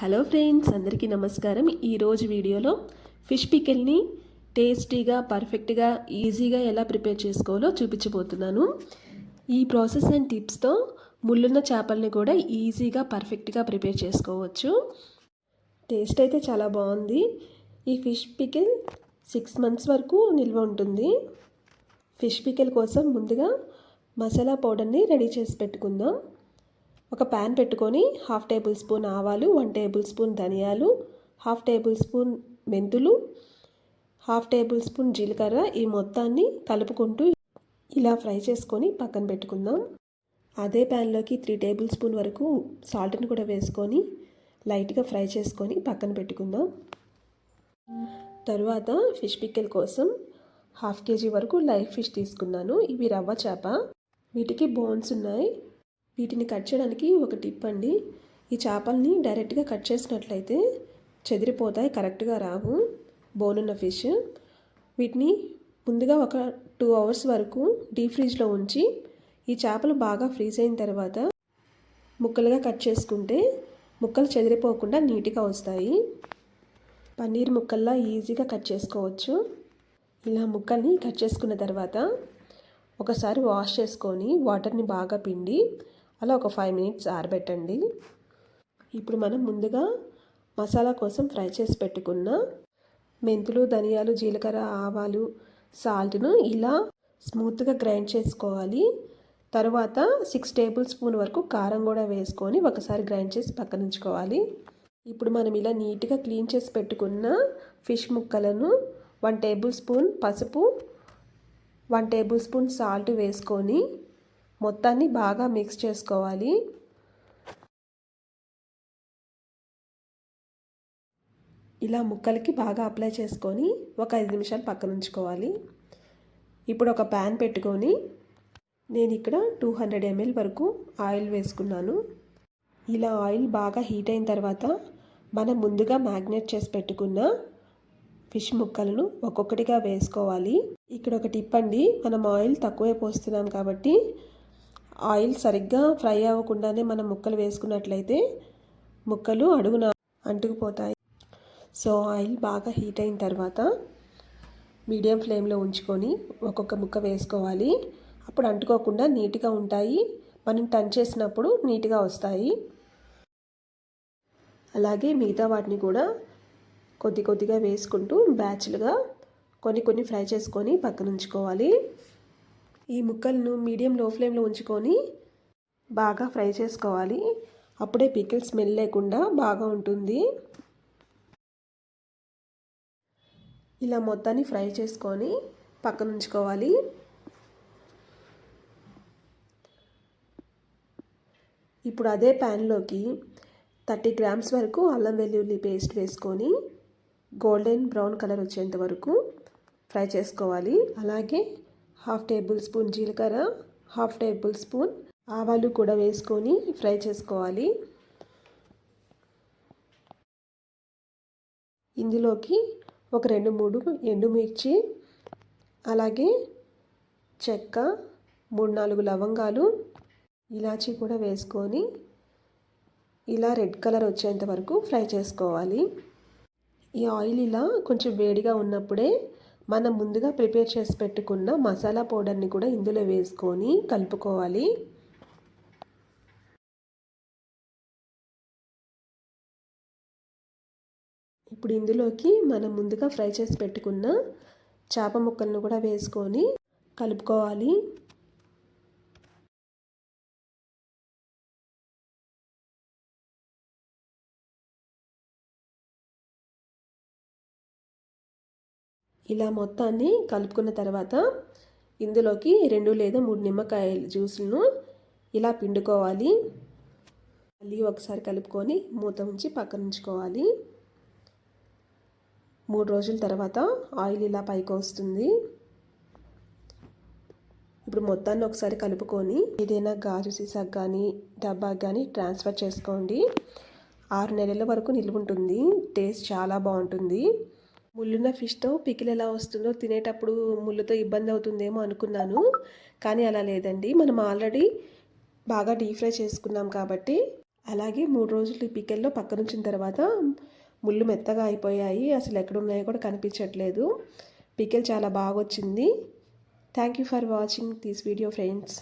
Hello friends అందరికీ నమస్కారం. ఈరోజు వీడియోలో ఫిష్ పికిల్ని టేస్టీగా పర్ఫెక్ట్గా ఈజీగా ఎలా ప్రిపేర్ చేసుకోవాలో చూపించబోతున్నాను. ఈ ప్రాసెస్ అండ్ టిప్స్తో ముళ్ళున్న చేపల్ని కూడా ఈజీగా పర్ఫెక్ట్గా ప్రిపేర్ చేసుకోవచ్చు. టేస్ట్ అయితే చాలా బాగుంది. ఈ ఫిష్ పికిల్ సిక్స్ మంత్స్ వరకు నిల్వ ఉంటుంది. ఫిష్ పికిల్ కోసం ముందుగా మసాలా పౌడర్ని రెడీ చేసి పెట్టుకుందాం. ఒక ప్యాన్ పెట్టుకొని హాఫ్ టేబుల్ స్పూన్ ఆవాలు వన్ టేబుల్ స్పూన్ ధనియాలు హాఫ్ టేబుల్ స్పూన్ మెంతులు హాఫ్ టేబుల్ స్పూన్ జీలకర్ర ఈ మొత్తాన్ని కలుపుకుంటూ ఇలా ఫ్రై చేసుకొని పక్కన పెట్టుకుందాం. అదే ప్యాన్లోకి త్రీ టేబుల్ స్పూన్ వరకు సాల్ట్ని కూడా వేసుకొని లైట్గా ఫ్రై చేసుకొని పక్కన పెట్టుకుందాం. తరువాత ఫిష్ పిక్కెల్ కోసం హాఫ్ కేజీ వరకు లైవ్ ఫిష్ తీసుకున్నాను. ఇవి రవ్వ చేప. వీటికి బోన్స్ ఉన్నాయి. వీటిని కట్ చేయడానికి ఒక టిప్ అండి. ఈ చేపల్ని డైరెక్ట్గా కట్ చేసినట్లయితే చెదిరిపోతాయి కరెక్ట్గా రావు బోనున్న ఫిష్. వీటిని ముందుగా ఒక టూ అవర్స్ వరకు డీప్ ఫ్రిడ్జ్లో ఉంచి ఈ చేపలు బాగా ఫ్రీజ్ అయిన తర్వాత ముక్కలుగా కట్ చేసుకుంటే ముక్కలు చెదిరిపోకుండా నీట్గా వస్తాయి. పన్నీర్ ముక్కల్లా ఈజీగా కట్ చేసుకోవచ్చు. ఇలా ముక్కల్ని కట్ చేసుకున్న తర్వాత ఒకసారి వాష్ చేసుకొని వాటర్ని బాగా పిండి అలా ఒక ఫైవ్ మినిట్స్ ఆరబెట్టండి. ఇప్పుడు మనం ముందుగా మసాలా కోసం ఫ్రై చేసి పెట్టుకున్న మెంతులు ధనియాలు జీలకర్ర ఆవాలు సాల్ట్ను ఇలా స్మూత్గా గ్రైండ్ చేసుకోవాలి. తర్వాత సిక్స్ టేబుల్ స్పూన్ వరకు కారం కూడా వేసుకొని ఒకసారి గ్రైండ్ చేసి పక్కన ఉంచుకోవాలి. ఇప్పుడు మనం ఇలా నీట్గా క్లీన్ చేసి పెట్టుకున్న ఫిష్ ముక్కలను వన్ టేబుల్ స్పూన్ పసుపు వన్ టేబుల్ స్పూన్ సాల్ట్ వేసుకొని మొత్తాన్ని బాగా మిక్స్ చేసుకోవాలి. ఇలా ముక్కలకి బాగా అప్లై చేసుకొని ఒక ఐదు నిమిషాలు పక్కన ఉంచుకోవాలి. ఇప్పుడు ఒక ప్యాన్ పెట్టుకొని నేను ఇక్కడ టూ హండ్రెడ్ ఎంఎల్ వరకు ఆయిల్ వేసుకున్నాను. ఇలా ఆయిల్ బాగా హీట్ అయిన తర్వాత మనం ముందుగా మ్యాగ్నేట్ చేసి పెట్టుకున్న ఫిష్ ముక్కలను ఒక్కొక్కటిగా వేసుకోవాలి. ఇక్కడ ఒక టిప్ అండి మనం ఆయిల్ తక్కువే పోస్తున్నాం కాబట్టి ఆయిల్ సరిగ్గా ఫ్రై అవ్వకుండానే మనం ముక్కలు వేసుకున్నట్లయితే ముక్కలు అడుగున అంటుకుపోతాయి. సో ఆయిల్ బాగా హీట్ అయిన తర్వాత మీడియం ఫ్లేమ్లో ఉంచుకొని ఒక్కొక్క ముక్క వేసుకోవాలి. అప్పుడు అంటుకోకుండా నీట్గా ఉంటాయి. మనం టన్ చేసినప్పుడు నీట్గా వస్తాయి. అలాగే మిగతా వాటిని కూడా కొద్ది కొద్దిగా వేసుకుంటూ బ్యాచ్లుగా కొన్ని కొన్ని ఫ్రై చేసుకొని పక్కన ఉంచుకోవాలి. ఈ ముక్కలను మీడియం లో ఫ్లేమ్లో ఉంచుకొని బాగా ఫ్రై చేసుకోవాలి. అప్పుడే పికిల్ స్మెల్ లేకుండా బాగా ఉంటుంది. ఇలా మొత్తాన్ని ఫ్రై చేసుకొని పక్కన ఉంచుకోవాలి. ఇప్పుడు అదే ప్యాన్లోకి థర్టీ గ్రామ్స్ వరకు అల్లం వెల్లుల్లి పేస్ట్ వేసుకొని గోల్డెన్ బ్రౌన్ కలర్ వచ్చేంత వరకు ఫ్రై చేసుకోవాలి. అలాగే హాఫ్ టేబుల్ స్పూన్ జీలకర్ర హాఫ్ టేబుల్ స్పూన్ ఆవాలు కూడా వేసుకొని ఫ్రై చేసుకోవాలి. ఇందులోకి ఒక రెండు మూడు ఎండుమిర్చి అలాగే చెక్క మూడు నాలుగు లవంగాలు ఇలాచీ కూడా వేసుకొని ఇలా రెడ్ కలర్ వచ్చేంత వరకు ఫ్రై చేసుకోవాలి. ఈ ఆయిల్ ఇలా కొంచెం వేడిగా ఉన్నప్పుడే మనం ముందుగా ప్రిపేర్ చేసి పెట్టుకున్న మసాలా పౌడర్ని కూడా ఇందులో వేసుకొని కలుపుకోవాలి. ఇప్పుడు ఇందులోకి మనం ముందుగా ఫ్రై చేసి పెట్టుకున్న చేప ముక్కలను కూడా వేసుకొని కలుపుకోవాలి. ఇలా మొత్తాన్ని కలుపుకున్న తర్వాత ఇందులోకి రెండు లేదా మూడు నిమ్మకాయల జ్యూస్ను ఇలా పిండుకోవాలి. మళ్ళీ ఒకసారి కలుపుకొని మూత ఉంచి పక్కన ఉంచుకోవాలి. మూడు రోజుల తర్వాత ఆయిల్ ఇలా పైకి వస్తుంది. ఇప్పుడు మొత్తాన్ని ఒకసారి కలుపుకొని ఏదైనా గాజు సీసాకు కానీ డబ్బాకి కానీ ట్రాన్స్ఫర్ చేసుకోండి. ఆరు నెలల వరకు నిల్వ ఉంటుంది. టేస్ట్ చాలా బాగుంటుంది. ముళ్ళున్న ఫిష్తో పికిల్ ఎలా వస్తుందో తినేటప్పుడు ముళ్ళుతో ఇబ్బంది అవుతుందేమో అనుకున్నాను. కానీ అలా లేదండి. మనం ఆల్రెడీ బాగా డీప్ ఫ్రై చేసుకున్నాం కాబట్టి. అలాగే మూడు రోజులు ఈ పికెల్లో పక్కనుంచిన తర్వాత ముళ్ళు మెత్తగా అయిపోయాయి. అసలు ఎక్కడున్నాయో కూడా కనిపించట్లేదు. పికెల్ చాలా బాగా వచ్చింది thank you for watching this video friends